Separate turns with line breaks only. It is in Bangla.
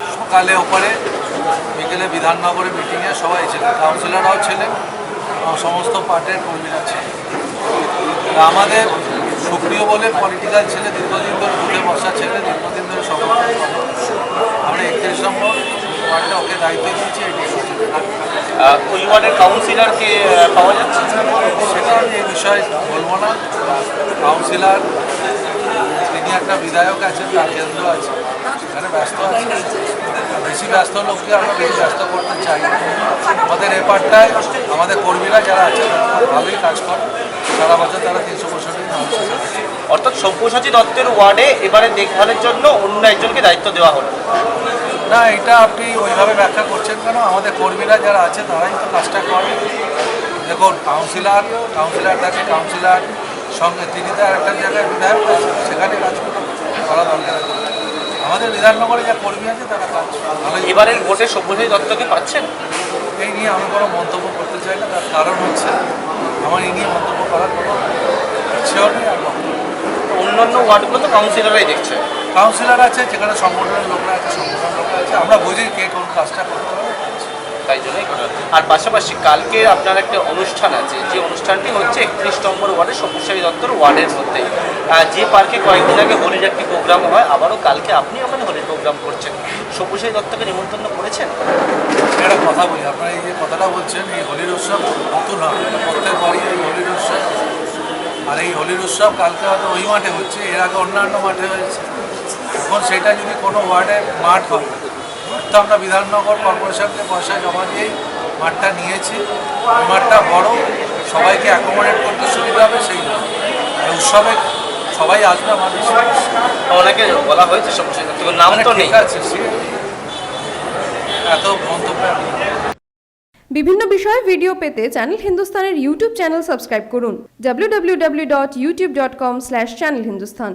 সকালে ওপরে, বিকেলে বিধাননগরে মিটিংয়ে সবাই ছিলেন কাউন্সিলররাও ছিলেন, এবং সমস্ত পার্টির কর্মীরা ছিলেন। আমাদের সক্রিয় বলে পলিটিক্যাল ছেলে দীর্ঘদিন ধরে বসা ছেলে, দীর্ঘদিন ধরে সংগঠন করে। আমরা একত্রিশ নম্বর ওয়ার্ডে ওকে দায়িত্ব দিয়েছি এটি
আহ, ওই ওয়ার্ডের কাউন্সিলরকে পাওয়া যাচ্ছে?
সেটা আমি এই বিষয়ে বলব না। কাউন্সিলর তিনি একটা বিধায়ক আছেন তার কেন্দ্র আছে। সেখানে ব্যস্ত আছে। বেশি ব্যস্ত লোককে আমরা বেশি ব্যস্ত করতে চাই। আমাদের এ পার্টটায় আমাদের কর্মীরা যারা আছে ভালোই কাজ করে। সারা বছর তারা তিনশো পঁয়ষট্টি।
অর্থাৎ সব্যসাচী দত্তের ওয়ার্ডে এবারে দেখভালের জন্য অন্য একজনকে দায়িত্ব দেওয়া হলো।
না এটা আপনি ওইভাবে ব্যাখ্যা করছেন কেন? আমাদের কর্মীরা যারা আছে তারাই তো কাজটা করে। দেখুন কাউন্সিলর কাউন্সিলর থাকে কাউন্সিলর সঙ্গে তিনি তো একটা জায়গায় বিধায়ক আছে সেখানে কাজ দরকার। আমাদের বিধাননগরে যা কর্মী আছে তারা কাজ
এবারের ভোটে সব্যসাচী দত্তকে পাচ্ছেন?
এই নিয়ে আমি কোনো মন্তব্য করতে চাই না তার কারণ হচ্ছে আমার এই নিয়ে মন্তব্য করার কোনো ইচ্ছেও নেই আর।
অন্যান্য ওয়ার্ডগুলো তো কাউন্সিলররাই দেখছে।
কাউন্সিলর আছে যেখানে সংগঠনের লোকরা আছে সংগঠনের লোকরা আছে আমরা বুঝি কে কোন কাজটা করতে হবে
তাই জন্যই। আর পাশাপাশি কালকে আপনার একটা অনুষ্ঠান আছে যে অনুষ্ঠানটি হচ্ছে একত্রিশ নম্বর ওয়ার্ডের সব্যসাচী দত্তর ওয়ার্ডের মধ্যে। যে পার্কে কয়েকদিন আগে হোলির একটি প্রোগ্রাম হয় আবারও কালকে আপনি ওখানে হোলির প্রোগ্রাম করছেন। সব্যসাচী দত্তকে নিমন্ত্রণ করেছেন?
একটা কথা বলি আপনারা এই যে কথাটা বলছেন এই হোলির উৎসব নতুন হবে প্রত্যেক বাড়ি এই হোলির উৎসব। আর এই হোলির উৎসব কালকে হয়তো ওই মাঠে হচ্ছে এর আগে অন্যান্য মাঠে হয়েছে। এখন সেটা যদি কোনো ওয়ার্ডে মাঠ হয় তো আমরা বিধাননগর কর্পোরেশনকে পয়সা জমা দিয়েই মাঠটা নিয়েছি। মাঠটা বড় সবাইকে অ্যাকোমোডেট করতে সুবিধা হবে সেই আর উৎসবে সবাই আসবে আমাদের
ওনাকে বলা হয়েছে নাম তো
ঠিক আছে এত মন্তব্য
বিভিন্ন বিষয়ে ভিডিও পেতে চ্যানেল হিন্দুস্তানের ইউটিউব চ্যানেল সাবস্ক্রাইব করুন। www.youtube.com/channelhindustan